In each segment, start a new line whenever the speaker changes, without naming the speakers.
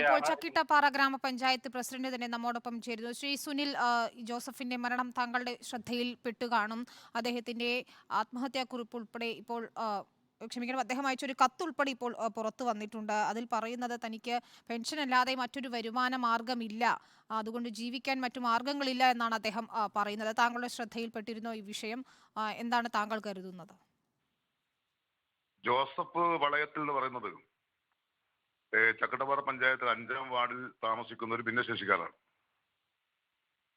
ഇപ്പോൾ ചക്കിട്ടപ്പാറ ഗ്രാമപഞ്ചായത്ത് പ്രസിഡന്റ് തന്നെ നമ്മോടൊപ്പം ചേരുന്നു. ശ്രീ സുനിൽ ജോസഫിന്റെ മരണം താങ്കളുടെ ശ്രദ്ധയിൽ പെട്ടു കാണും. അദ്ദേഹത്തിന്റെ ആത്മഹത്യാക്കുറിപ്പ് ഉൾപ്പെടെ ഇപ്പോൾ ക്ഷമിക്കണം അദ്ദേഹം അയച്ചൊരു കത്തുൾപ്പെടെ ഇപ്പോൾ പുറത്തു വന്നിട്ടുണ്ട്. അതിൽ പറയുന്നത് തനിക്ക് പെൻഷൻ അല്ലാതെ മറ്റൊരു വരുമാന മാർഗമില്ല അതുകൊണ്ട് ജീവിക്കാൻ മറ്റു മാർഗങ്ങളില്ല എന്നാണ് അദ്ദേഹം പറയുന്നത്. താങ്കളുടെ ശ്രദ്ധയിൽപ്പെട്ടിരുന്നോ ഈ വിഷയം എന്താണ് താങ്കൾ കരുതുന്നത്?
ജോസഫ് വളയത്തിൽ എന്ന് പറയുന്നത് ചക്കട്ടപ്പാറ പഞ്ചായത്ത് അഞ്ചാം വാർഡിൽ താമസിക്കുന്ന ഒരു ഭിന്നശേഷിക്കാരാണ്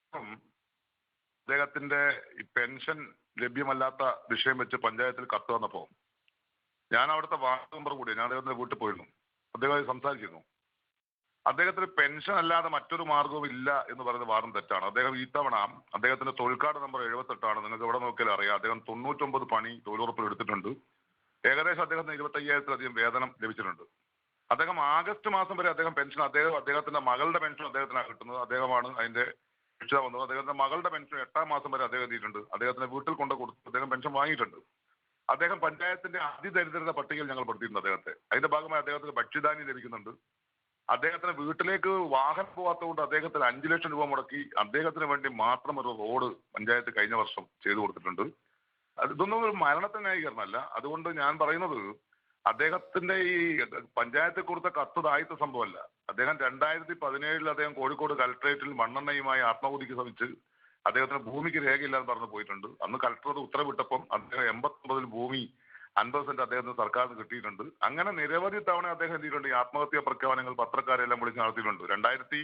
അപ്പം അദ്ദേഹത്തിന്റെ പെൻഷൻ ലഭ്യമല്ലാത്ത വിഷയം വെച്ച് പഞ്ചായത്തിൽ കത്ത് വന്നപ്പോൾ ഞാൻ അവിടുത്തെ വാർഡ് മെമ്പർ കൂടി ഞാൻ അദ്ദേഹത്തിന്റെ വീട്ടിൽ പോയിരുന്നു. അദ്ദേഹമായി സംസാരിച്ചിരുന്നു. അദ്ദേഹത്തിന് പെൻഷൻ അല്ലാതെ മറ്റൊരു മാർഗവും ഇല്ല എന്ന് പറയുന്ന വാദം തെറ്റാണ്. അദ്ദേഹം ഇത്തവണ അദ്ദേഹത്തിന്റെ തൊഴിൽക്കാട് നമ്പർ എഴുപത്തെട്ടാണ്. നിങ്ങൾക്ക് എവിടെ നോക്കിയാലും അറിയാം. അദ്ദേഹം തൊണ്ണൂറ്റൊമ്പത് പണി തൊഴിലുറപ്പിൽ എടുത്തിട്ടുണ്ട്. ഏകദേശം അദ്ദേഹത്തിന് ഇരുപത്തയ്യായിരത്തിലധികം വേതനം ലഭിച്ചിട്ടുണ്ട്. അദ്ദേഹം ആഗസ്റ്റ് മാസം വരെ അദ്ദേഹം പെൻഷൻ അദ്ദേഹം അദ്ദേഹത്തിന്റെ മകളുടെ പെൻഷൻ അദ്ദേഹത്തിനാണ് കിട്ടുന്നത്. അദ്ദേഹമാണ് അതിന്റെ രക്ഷിത വന്നത് അദ്ദേഹത്തിന്റെ മകളുടെ പെൻഷൻ എട്ടാം മാസം വരെ അദ്ദേഹം എത്തിയിട്ടുണ്ട്. അദ്ദേഹത്തിന്റെ വീട്ടിൽ കൊണ്ട് കൊടുത്ത് അദ്ദേഹം പെൻഷൻ വാങ്ങിയിട്ടുണ്ട്. അദ്ദേഹം പഞ്ചായത്തിന്റെ അതിദരിദ്രത പട്ടികയിൽ ഞങ്ങൾ പെടുത്തിയിട്ടുണ്ട് അദ്ദേഹത്തെ. അതിന്റെ ഭാഗമായി അദ്ദേഹത്തിന് ഭക്ഷ്യധാന്യം ലഭിക്കുന്നുണ്ട്. അദ്ദേഹത്തിന് വീട്ടിലേക്ക് വാഹനം പോകാത്തതുകൊണ്ട് അദ്ദേഹത്തിന് അഞ്ചു ലക്ഷം രൂപ മുടക്കി അദ്ദേഹത്തിന് വേണ്ടി മാത്രം ഒരു റോഡ് പഞ്ചായത്ത് കഴിഞ്ഞ വർഷം ചെയ്തു കൊടുത്തിട്ടുണ്ട്. ഇതൊന്നും ഒരു മരണത്തിന് ന്യായീകരണമല്ല അതുകൊണ്ട് ഞാൻ പറയുന്നത് അദ്ദേഹത്തിന്റെ ഈ പഞ്ചായത്തിൽ കൊടുത്ത കത്ത് താഴ്ത്ത സംഭവമല്ല. അദ്ദേഹം രണ്ടായിരത്തി പതിനേഴിൽ അദ്ദേഹം കോഴിക്കോട് കലക്ടറേറ്റിൽ മണ്ണെണ്ണയുമായി ആത്മാഹുതിക്ക് ശ്രമിച്ച് അദ്ദേഹത്തിന് ഭൂമിക്ക് രേഖയില്ലാന്ന് പറഞ്ഞു പോയിട്ടുണ്ട്. അന്ന് കളക്ടർ ഉത്തരവിട്ടപ്പം അദ്ദേഹം എൺപത്തൊമ്പതിൽ ഭൂമി അൻപത് സെന്റ് അദ്ദേഹത്തിന് സർക്കാരിന് കിട്ടിയിട്ടുണ്ട്. അങ്ങനെ നിരവധി തവണ അദ്ദേഹം എന്ത് ചെയ്തിട്ടുണ്ട്? ഈ ആത്മഹത്യാ പ്രഖ്യാപനങ്ങൾ പത്രക്കാരെല്ലാം വിളിച്ച് നടത്തിയിട്ടുണ്ട്. രണ്ടായിരത്തി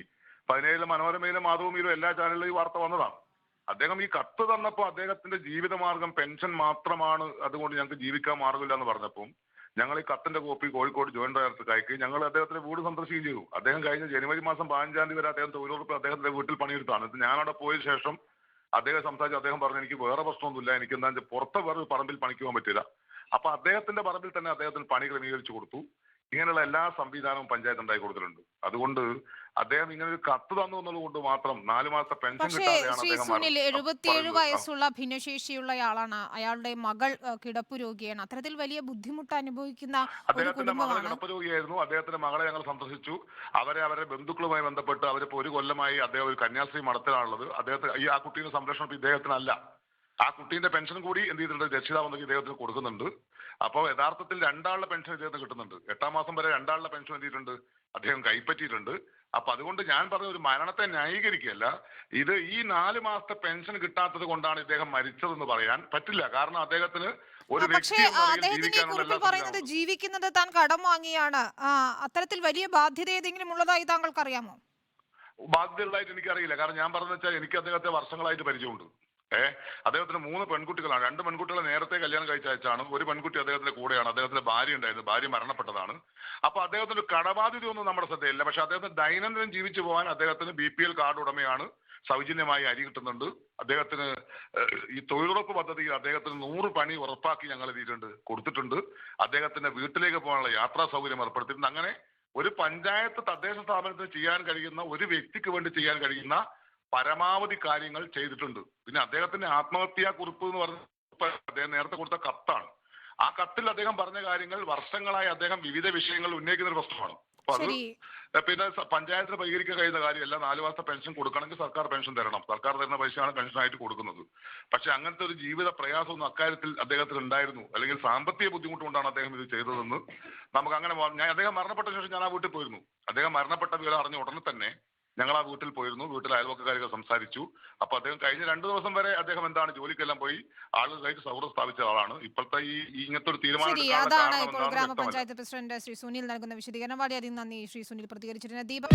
പതിനേഴിലെ മനോരമയിലും മാതൃഭൂമിയിലും എല്ലാ ചാനലിലും ഈ വാർത്ത വന്നതാണ്. അദ്ദേഹം ഈ കത്ത് തന്നപ്പോൾ അദ്ദേഹത്തിന്റെ ജീവിതമാർഗം പെൻഷൻ മാത്രമാണ് അതുകൊണ്ട് ഞങ്ങൾക്ക് ജീവിക്കാൻ മാർഗമില്ല എന്ന് പറഞ്ഞപ്പം ഞങ്ങൾ ഈ കത്തിന്റെ കോപ്പി കോഴിക്കോട് ജോയിന്റ് ഡയറക്ടർക്ക് അയക്കുകയും ഞങ്ങൾ അദ്ദേഹത്തിന്റെ വീട് സന്ദർശിക്കുകയും ചെയ്തു. അദ്ദേഹം കഴിഞ്ഞ ജനുവരി മാസം പതിനഞ്ചാം തീയതി വരെ അദ്ദേഹം തൊഴിലുറപ്പ് അദ്ദേഹത്തിന്റെ വീട്ടിൽ പണിയെടുത്താണ്. ഞാനവിടെ പോയ ശേഷം അദ്ദേഹം സംസാരിച്ചു അദ്ദേഹം പറഞ്ഞു എനിക്ക് വേറെ പ്രശ്നമൊന്നുമില്ല. എനിക്ക് എന്താ വെച്ചാൽ പുറത്തെ വേറെ പറമ്പിൽ പണിക്ക് പോകാൻ പറ്റില്ല. അപ്പൊ അദ്ദേഹത്തിന്റെ പറമ്പിൽ തന്നെ അദ്ദേഹത്തിന് പണി ക്രമീകരിച്ചു കൊടുത്തു. ഇങ്ങനെയുള്ള എല്ലാ സംവിധാനവും പഞ്ചായത്ത് ഉണ്ടാക്കി കൊടുത്തിട്ടുണ്ട്. അതുകൊണ്ട് അദ്ദേഹം ഇങ്ങനെ ഒരു കത്ത് തന്നു എന്നത് കൊണ്ട് മാത്രം നാലു മാസത്തെ പെൻഷൻ കിട്ടാതെയാണ്
എഴുപത്തിയേഴ് വയസ്സുള്ള ഭിന്നശേഷിയുള്ള ഭിന്നശേഷിയുള്ളയാളാണ്. അയാളുടെ മകൾ കിടപ്പ് രോഗിയാണ്. അത്തരത്തിൽ വലിയ ബുദ്ധിമുട്ട് അനുഭവിക്കുന്ന
അദ്ദേഹത്തിന്റെ
മകൾ
കിടപ്പ് രോഗിയായിരുന്നു. അദ്ദേഹത്തിന്റെ മകളെ ഞങ്ങൾ സന്ദർശിച്ചു. അവരെ അവരുടെ ബന്ധുക്കളുമായി ബന്ധപ്പെട്ട് അവരിപ്പോ ഒരു കൊല്ലമായി അദ്ദേഹം ഒരു കന്യാസ്ത്രീ മഠത്തിലാണുള്ളത്. അദ്ദേഹത്തിന് ഈ ആ കുട്ടിയുടെ സംരക്ഷണം ഇദ്ദേഹത്തിനല്ല. ആ കുട്ടീന്റെ പെൻഷൻ കൂടി എന്ത് ചെയ്തിട്ടുണ്ട്? രക്ഷിതാവെന്നൊക്കെ ഇദ്ദേഹത്തിന് കൊടുക്കുന്നുണ്ട്. അപ്പോൾ യഥാർത്ഥത്തിൽ രണ്ടാളുടെ പെൻഷൻ ഇദ്ദേഹത്തിന് കിട്ടുന്നുണ്ട്. എട്ടാം മാസം വരെ രണ്ടാളുടെ പെൻഷൻ എന്ത് ചെയ്തിട്ടുണ്ട്? അദ്ദേഹം കൈപ്പറ്റിയിട്ടുണ്ട്. അപ്പൊ അതുകൊണ്ട് ഞാൻ പറഞ്ഞ ഒരു മരണത്തെ ന്യായീകരിക്കുകയല്ല. ഇത് ഈ നാല് മാസത്തെ പെൻഷൻ കിട്ടാത്തത് കൊണ്ടാണ് ഇദ്ദേഹം മരിച്ചതെന്ന് പറയാൻ പറ്റില്ല. കാരണം അദ്ദേഹത്തിന് ഒരു
പക്ഷേ അദ്ദേഹത്തിന്റെ കുറിപ്പിൽ പറയുന്നത് ജീവിക്കുന്നത് താൻ കടം വാങ്ങിയാണ്. അത്തരത്തിൽ വലിയ ബാധ്യത ഏതെങ്കിലും ഉള്ളതായി താങ്കൾക്ക് അറിയാമോ
ബാധ്യതയുള്ളതായിട്ട് എനിക്കറിയില്ല. കാരണം ഞാൻ പറഞ്ഞു വെച്ചാൽ എനിക്ക് അദ്ദേഹത്തെ വർഷങ്ങളായിട്ട് പരിചയമുണ്ട്. ഏ? അദ്ദേഹത്തിന് മൂന്ന് പെൺകുട്ടികളാണ്. രണ്ട് പെൺകുട്ടികളെ നേരത്തെ കല്യാണം കഴിച്ച അയച്ചാണ് ഒരു പെൺകുട്ടി അദ്ദേഹത്തിന്റെ കൂടെയാണ്. അദ്ദേഹത്തിന്റെ ഭാര്യ ഉണ്ടായിരുന്നു. ഭാര്യ മരണപ്പെട്ടതാണ്. അപ്പൊ അദ്ദേഹത്തിന് കടബാധ്യതയൊന്നും നമ്മുടെ ശ്രദ്ധയില്ല പക്ഷെ അദ്ദേഹത്തിന് ദൈനംദിനം ജീവിച്ചു പോകാൻ അദ്ദേഹത്തിന് ബി പി എൽ കാർഡ് ഉടമയാണ് സൗജന്യമായി അരി കിട്ടുന്നുണ്ട്. അദ്ദേഹത്തിന് ഈ തൊഴിലുറപ്പ് പദ്ധതിയിൽ അദ്ദേഹത്തിന് നൂറ് പണി ഉറപ്പാക്കി ഞങ്ങൾ ഇതിട്ടുണ്ട് കൊടുത്തിട്ടുണ്ട്. അദ്ദേഹത്തിന്റെ വീട്ടിലേക്ക് പോകാനുള്ള യാത്രാ സൗകര്യം ഏർപ്പെടുത്തിയിട്ടുണ്ട്. അങ്ങനെ ഒരു പഞ്ചായത്ത് തദ്ദേശ സ്ഥാപനത്തിന് ചെയ്യാൻ കഴിയുന്ന ഒരു വ്യക്തിക്ക് വേണ്ടി ചെയ്യാൻ കഴിയുന്ന പരമാവധി കാര്യങ്ങൾ ചെയ്തിട്ടുണ്ട്. പിന്നെ അദ്ദേഹത്തിന്റെ ആത്മഹത്യാ കുറിപ്പ് എന്ന് പറഞ്ഞ അദ്ദേഹം നേരത്തെ കൊടുത്ത കത്താണ്. ആ കത്തിൽ അദ്ദേഹം പറഞ്ഞ കാര്യങ്ങൾ വർഷങ്ങളായി അദ്ദേഹം വിവിധ വിഷയങ്ങൾ ഉന്നയിക്കുന്ന ഒരു പ്രശ്നമാണ് അപ്പൊ അത് പിന്നെ പഞ്ചായത്തിന് പരിഹരിക്കാൻ കഴിയുന്ന കാര്യമല്ല. നാല് മാസത്തെ പെൻഷൻ കൊടുക്കണമെങ്കിൽ സർക്കാർ പെൻഷൻ തരണം. സർക്കാർ തരുന്ന പൈസയാണ് പെൻഷനായിട്ട് കൊടുക്കുന്നത്. പക്ഷെ അങ്ങനത്തെ ഒരു ജീവിത പ്രയാസമൊന്നും അക്കാര്യത്തിൽ അദ്ദേഹത്തിന് ഉണ്ടായിരുന്നു. അല്ലെങ്കിൽ സാമ്പത്തിക ബുദ്ധിമുട്ട് കൊണ്ടാണ് അദ്ദേഹം ഇത് ചെയ്തതെന്ന് നമുക്ക് അങ്ങനെ ഞാൻ അദ്ദേഹം മരണപ്പെട്ട ശേഷം ഞാൻ ആ വീട്ടിൽ പോയിരുന്നു. അദ്ദേഹം മരണപ്പെട്ട വിവരം അറിഞ്ഞ ഉടനെ തന്നെ ഞങ്ങൾ ആ വീട്ടിൽ പോയിരുന്നു. വീട്ടിൽ അയൽവക്കക്കാരൊക്കെ സംസാരിച്ചു. അപ്പോൾ അദ്ദേഹം കഴിഞ്ഞ രണ്ട് ദിവസം വരെ അദ്ദേഹം എന്താണ് ജോലിക്കെല്ലാം പോയി ആളുകളായിട്ട് സൗഹൃദം സ്ഥാപിച്ച ആളാണ്. ഇപ്പോഴത്തെ ഈ ഇങ്ങനത്തെ ഒരു തീരുമാനം
അതാണ് ഇപ്പോൾ ഗ്രാമപഞ്ചായത്ത് പ്രസിഡന്റ് ശ്രീ സുനിൽ നൽകുന്ന വിശദീകരണം. വളരെയധികം നന്ദി. ശ്രീ സുനിൽ പ്രതികരിച്ചിരുന്ന ദീപ